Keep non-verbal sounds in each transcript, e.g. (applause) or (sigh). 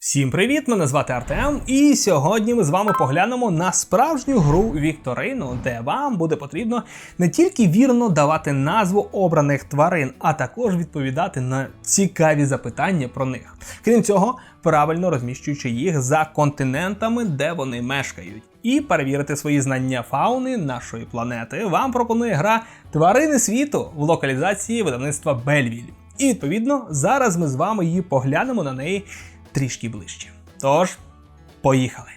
Всім привіт! Мене звати Артем, і сьогодні ми з вами поглянемо на справжню гру Вікторину, де вам буде потрібно не тільки вірно давати назву обраних тварин, а також відповідати на цікаві запитання про них. Крім цього, правильно розміщуючи їх за континентами, де вони мешкають. І перевірити свої знання фауни нашої планети вам пропонує гра Тварини світу в локалізації видавництва Бельвіль. І відповідно зараз ми з вами її поглянемо на неї трішки ближче. Тож, поїхали.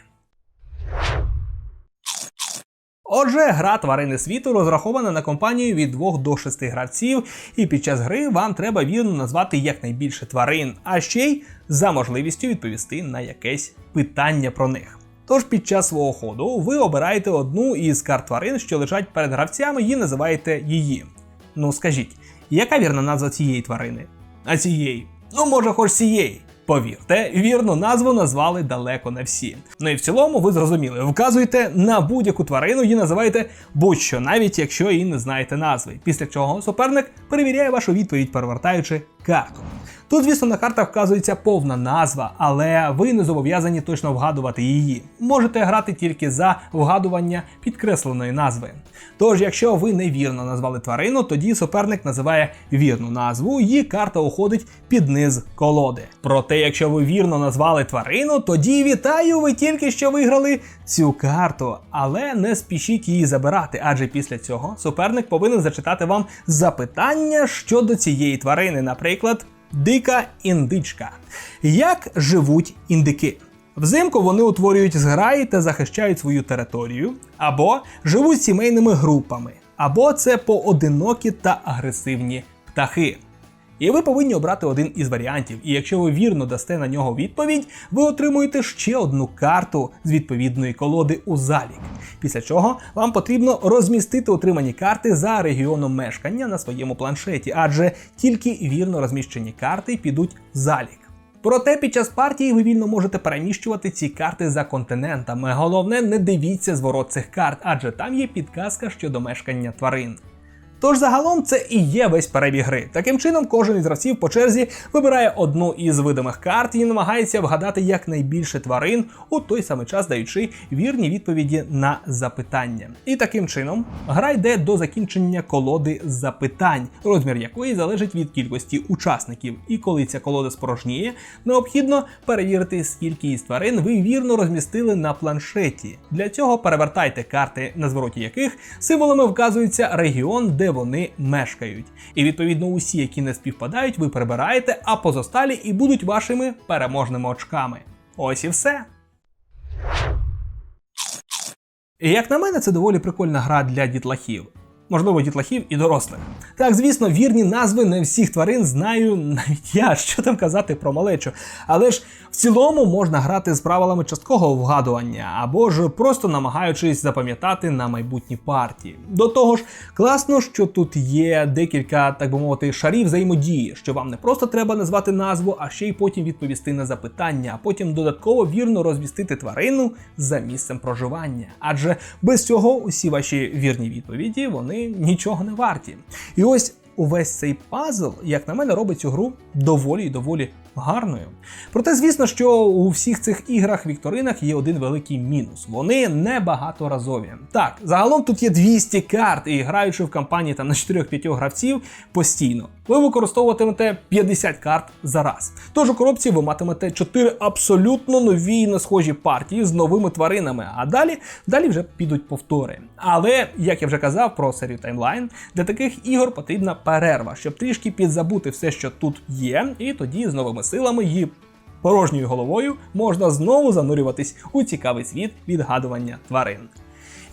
Отже, гра тварини світу розрахована на компанію від 2 до 6 гравців, і під час гри вам треба вірно назвати якнайбільше тварин, а ще й за можливістю відповісти на якесь питання про них. Тож під час свого ходу ви обираєте одну із карт тварин, що лежать перед гравцями, і називаєте її. Ну скажіть, яка вірна назва цієї тварини? А цієї? Ну, може, хоч цієї. Повірте, вірну назву назвали далеко не всі. Ну і в цілому ви зрозуміли, вказуєте на будь-яку тварину і називаєте будь-що, навіть якщо її не знаєте назви. Після чого суперник перевіряє вашу відповідь, перевертаючи карту. Тут, звісно, на картах вказується повна назва, але ви не зобов'язані точно вгадувати її. Можете грати тільки за вгадування підкресленої назви. Тож, якщо ви невірно назвали тварину, тоді суперник називає вірну назву, і карта уходить під низ колоди. Проте, якщо ви вірно назвали тварину, тоді вітаю, ви тільки що виграли цю карту, але не спішіть її забирати, адже після цього суперник повинен зачитати вам запитання щодо цієї тварини, наприклад. Дика індичка. Як живуть індики? Взимку вони утворюють зграї та захищають свою територію, або живуть сімейними групами, або це поодинокі та агресивні птахи. І ви повинні обрати один із варіантів. І якщо ви вірно дасте на нього відповідь, ви отримуєте ще одну карту з відповідної колоди у залік. Після чого вам потрібно розмістити отримані карти за регіоном мешкання на своєму планшеті, адже тільки вірно розміщені карти підуть в залік. Проте під час партії ви вільно можете переміщувати ці карти за континентами. Головне, не дивіться зворот цих карт, адже там є підказка щодо мешкання тварин. Тож загалом це і є весь перебіг гри. Таким чином, кожен із гравців по черзі вибирає одну із видимих карт і намагається вгадати якнайбільше тварин у той самий час даючи вірні відповіді на запитання. І таким чином гра йде до закінчення колоди запитань, розмір якої залежить від кількості учасників. І коли ця колода спорожніє, необхідно перевірити, скільки із тварин ви вірно розмістили на планшеті. Для цього перевертайте карти, на звороті яких символами вказується регіон, де вони мешкають. І відповідно усі, які не співпадають, ви прибираєте, а позосталі і будуть вашими переможними очками. Ось і все. І як на мене, це доволі прикольна гра для дітлахів. Можливо, дітлахів і дорослих. Так, звісно, вірні назви не всіх тварин знаю навіть я, (laughs) що там казати про малечу. Але ж в цілому можна грати з правилами часткового вгадування, або ж просто намагаючись запам'ятати на майбутні партії. До того ж, класно, що тут є декілька, так би мовити, шарів взаємодії, що вам не просто треба назвати назву, а ще й потім відповісти на запитання, а потім додатково вірно розвістити тварину за місцем проживання. Адже без цього усі ваші вірні відповіді вони нічого не варті. І ось увесь цей пазл, як на мене, робить цю гру доволі і доволі гарною. Проте, звісно, що у всіх цих іграх Вікторинах є один великий мінус: вони не багаторазові. Так, загалом тут є 200 карт, і граючи в кампанії там на 4-5 гравців постійно, ви використовуватимете 50 карт за раз. Тож у коробці ви матимете 4 абсолютно нові і не схожі партії з новими тваринами, а далі, далі вже підуть повтори. Але, як я вже казав про серію таймлайн, для таких ігор потрібна перерва, щоб трішки підзабути все, що тут є, і тоді з новими силами і порожньою головою можна знову занурюватись у цікавий світ відгадування тварин.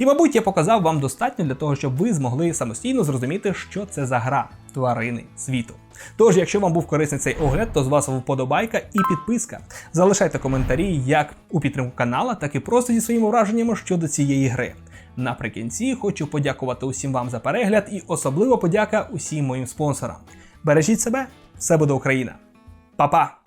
І, мабуть, я показав вам достатньо для того, щоб ви змогли самостійно зрозуміти, що це за гра тварини світу. Тож, якщо вам був корисний цей огляд, то з вас вподобайка і підписка. Залишайте коментарі як у підтримку канала, так і просто зі своїми враженнями щодо цієї гри. Наприкінці хочу подякувати усім вам за перегляд і особливо подяка усім моїм спонсорам. Бережіть себе, все буде Україна! Па-па!